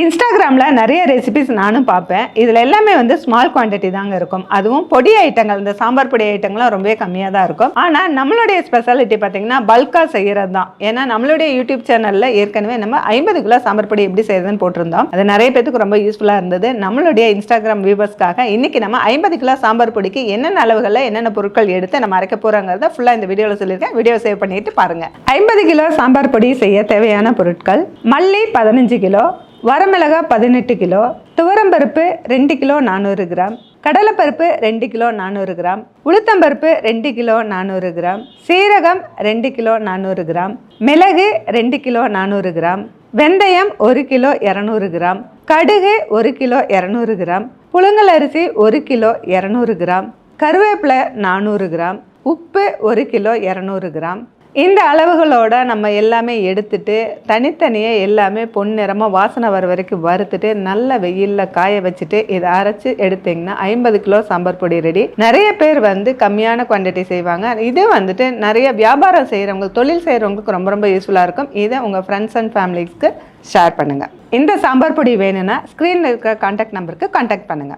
இன்ஸ்டாகிராமில் நிறைய ரெசிபிஸ் நானும் பார்ப்பேன். இதில் எல்லாமே வந்து ஸ்மால் குவாண்டிட்டி தாங்க இருக்கும். அதுவும் பொடி ஐட்டங்கள் இந்த சாம்பார் பொடி ஐட்டங்கள்லாம் ரொம்பவே கம்மியாக தான் இருக்கும். ஆனால் நம்மளுடைய ஸ்பெஷாலிட்டி பார்த்தீங்கன்னா பல்காக செய்கிறது தான். ஏன்னா நம்மளுடைய யூடியூப் சேனலில் ஏற்கனவே நம்ம ஐம்பது கிலோ சாம்பார் பொடி எப்படி செய்யறதுன்னு போட்டிருந்தோம். அது நிறைய பேத்துக்கு ரொம்ப யூஸ்ஃபுல்லாக இருந்தது. நம்மளுடைய இன்ஸ்டாகிராம் வியூவர்ஸ்க்காக இன்னைக்கு நம்ம ஐம்பது கிலோ சாம்பார் பொடிக்கு என்னென்ன அளவுகளில் என்னென்ன பொருட்கள் எடுத்து நம்ம அரைக்க போகிறாங்கிறத ஃபுல்லாக இந்த வீடியோவில் சொல்லியிருக்கேன். வீடியோ சேவ் பண்ணிட்டு பாருங்கள் ஐம்பது கிலோ சாம்பார் பொடி செய்ய தேவையான பொருட்கள் மல்லி பதினஞ்சு கிலோ வரமிளகா பதினெட்டு கிலோ துவரம்பருப்பு ரெண்டு கிலோ நானூறு கிராம் கடலைப்பருப்பு ரெண்டு கிலோ நானூறு கிராம் உளுத்தம்பருப்பு ரெண்டு கிலோ நானூறு கிராம் சீரகம் ரெண்டு கிலோ நானூறு கிராம் மிளகு ரெண்டு கிலோ நானூறு கிராம் வெந்தயம் ஒரு கிலோ இரநூறு கிராம் கடுகு ஒரு கிலோ இரநூறு கிராம் புழுங்கல் அரிசி ஒரு கிலோ இரநூறு கிராம் கருவேப்பிலை நானூறு கிராம் உப்பு ஒரு கிலோ இரநூறு கிராம் இந்த அளவுகளோட நம்ம எல்லாமே எடுத்துட்டு தனித்தனியாக எல்லாமே பொன்னிறமாக வாசனை வர வரைக்கும் வறுத்துட்டு நல்ல வெயிலில் காய வச்சுட்டு இதை அரைச்சி எடுத்தீங்கன்னா ஐம்பது கிலோ சாம்பார் பொடி ரெடி நிறைய பேர் வந்து கம்மியான குவான்டிட்டி செய்வாங்க. இது வந்துட்டு நிறைய வியாபாரம் செய்கிறவங்க தொழில் செய்கிறவங்களுக்கு ரொம்ப ரொம்ப யூஸ்ஃபுல்லாக இருக்கும். இதை உங்கள் ஃப்ரெண்ட்ஸ் அண்ட் ஃபேமிலிஸ்க்கு ஷேர் பண்ணுங்கள் இந்த சாம்பார் பொடி வேணும்னா ஸ்க்ரீனில் இருக்கிற கான்டாக்ட் நம்பருக்கு கான்டாக்ட் பண்ணுங்கள்